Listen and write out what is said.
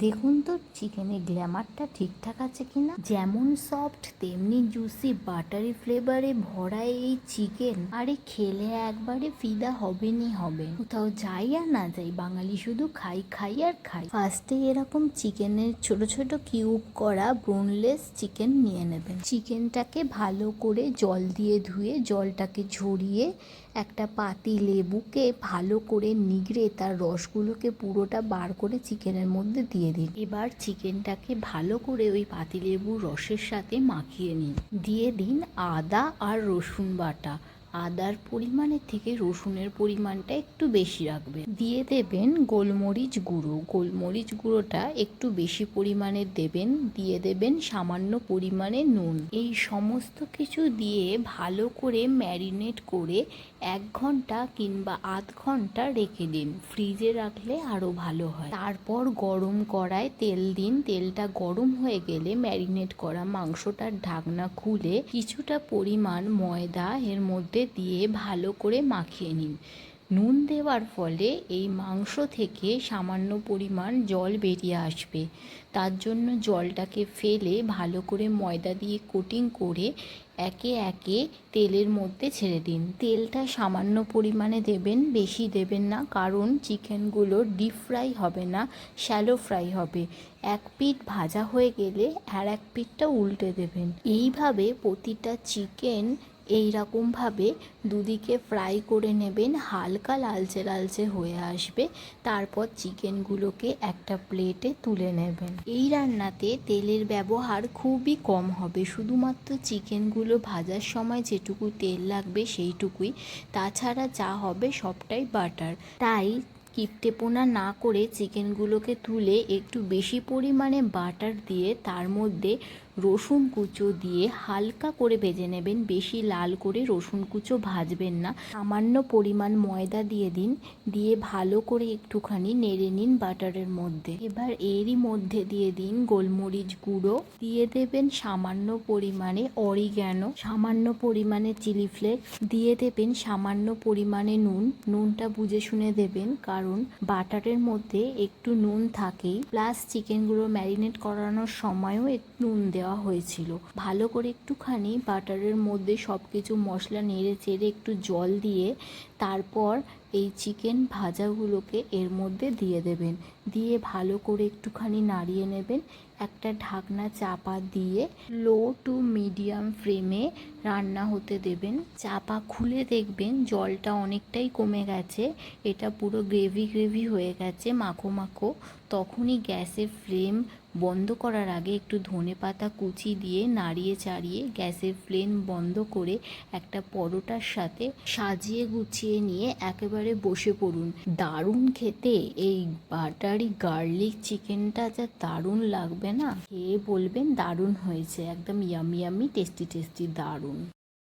দেখুন তো, চিকেনের গ্ল্যামারটা ঠিকঠাক আছে কিনা? যেমন সফট, তেমনি জুসি, বাটারি ফ্লেভারে ভরা এই চিকেন। আরে খেলে একবারে ফিদা হবেনি। হবে কোথাও যাই আর না যাই, বাঙালি শুধু খাই খাই আর খাই। ফার্স্টে এরকম চিকেনের ছোট ছোট কিউব করা বোনলেস চিকেন নিয়ে নেবেন। চিকেনটাকে ভালো করে জল দিয়ে ধুয়ে, জলটাকে ঝরিয়ে একটা পাতি লেবুকে ভালো করে নিগড়ে তার রসগুলোকে পুরোটা বার করে চিকেনের মধ্যে দিয়ে দিন। এবার চিকেনটাকে ভালো করে ওই পাতি লেবুর রসের সাথে মাখিয়ে নিন। দিয়ে দিন আদা আর রসুন বাটা। আদার পরিমাণের থেকে রসুনের পরিমাণটা একটু বেশি রাখবেন। দিয়ে দেবেন গোলমরিচ গুঁড়ো। গোলমরিচ গুঁড়োটা একটু বেশি পরিমাণে দেবেন। দিয়ে দেবেন সামান্য পরিমাণে নুন। এই সমস্ত কিছু দিয়ে ভালো করে ম্যারিনেট করে এক ঘণ্টা কিংবা আধ ঘণ্টা রেখে দিন। ফ্রিজে রাখলে আরও ভালো হয়। তারপর গরম কড়ায় তেল দিন। তেলটা গরম হয়ে গেলে ম্যারিনেট করা মাংসটার ঢাকনা খুলে কিছুটা পরিমাণ ময়দা এর মধ্যে দিয়ে ভালো করে মাখিয়ে নিন। নুন দেওয়ার ফলে এই মাংস থেকে সামান্য পরিমাণ জল বেরিয়ে আসবে। তার জন্য জলটাকে ফেলে ভালো করে ময়দা দিয়ে কোটিং করে একে একে তেলের মধ্যে ছেড়ে দিন। তেলটা সামান্য পরিমাণে দেবেন, বেশি দেবেন না, কারণ চিকেনগুলো ডিপ ফ্রাই হবে না শ্যালো ফ্রাই হবে। এক পিঠ ভাজা হয়ে গেলে আর এক পিঠটা উল্টে দেবেন। এইভাবে প্রতিটা চিকেন এই রকমভাবে দুদিকে ফ্রাই করে নেবেন, হালকা লালচে লালচে হয়ে আসবে। তারপর চিকেনগুলোকে একটা প্লেটে তুলে নেবেন। এই রান্নাতে তেলের ব্যবহার খুবই কম হবে। শুধুমাত্র চিকেনগুলো ভাজার সময় যেটুকু তেল লাগবে সেইটুকুই। তাছাড়া যা হবে সবটাই বাটার। তাই কিপটেপোনা না করে চিকেনগুলোকে তুলে একটু বেশি পরিমাণে বাটার দিয়ে তার মধ্যে রসুন কুচো দিয়ে হালকা করে ভেজে নেবেন, বেশি লাল করে রসুন কুচো ভাজবেন না। সামান্য পরিমাণ ময়দা দিয়ে দিন, দিয়ে ভালো করে একটুখানি নেড়ে নিন বাটারের মধ্যে। এবার এরই মধ্যে দিয়ে দিন গোলমরিচ গুঁড়ো। দিয়ে দেবেন সামান্য পরিমাণে অরিগ্যানো, সামান্য পরিমাণে চিলি ফ্লেক্স। দিয়ে দেবেন সামান্য পরিমাণে নুন। নুনটা বুঝে শুনে দেবেন, কারণ বাটারের মধ্যে একটু নুন থাকেই। প্লাস চিকেনগুলো ম্যারিনেট করানোর সময়ও একটু নুন দেওয়া হয়েছিল। ভালো করে একটুখানি বাটারের মধ্যে সব কিছু মশলা নেড়ে চেড়ে একটু জল দিয়ে তারপর এই চিকেন ভাজাগুলোকে এর মধ্যে দিয়ে দেবেন। দিয়ে ভালো করে একটুখানি নাড়িয়ে নেবেন। একটা ঢাকনা চাপা দিয়ে লো টু মিডিয়াম ফ্লেমে রান্না হতে দেবেন। চাপা খুলে দেখবেন জলটা অনেকটাই কমে গেছে। এটা পুরো গ্রেভি গ্রেভি হয়ে গেছে মাখো মাখো। তখনই গ্যাসের ফ্লেম বন্ধ করার আগে একটু ধনে পাতা কুচি দিয়ে নাড়িয়ে চাড়িয়ে গ্যাসের ফ্লেম বন্ধ করে একটা পরোটার সাথে সাজিয়ে গুছিয়ে নিয়ে একেবারে বসে পড়ুন। দারুণ খেতে! এই বাটারি গার্লিক চিকেনটা যা দারুণ লাগবে না? খেয়ে বলবেন দারুণ হয়েছে, একদম ইয়ামি ইয়ামি টেস্টি টেস্টি দারুণ।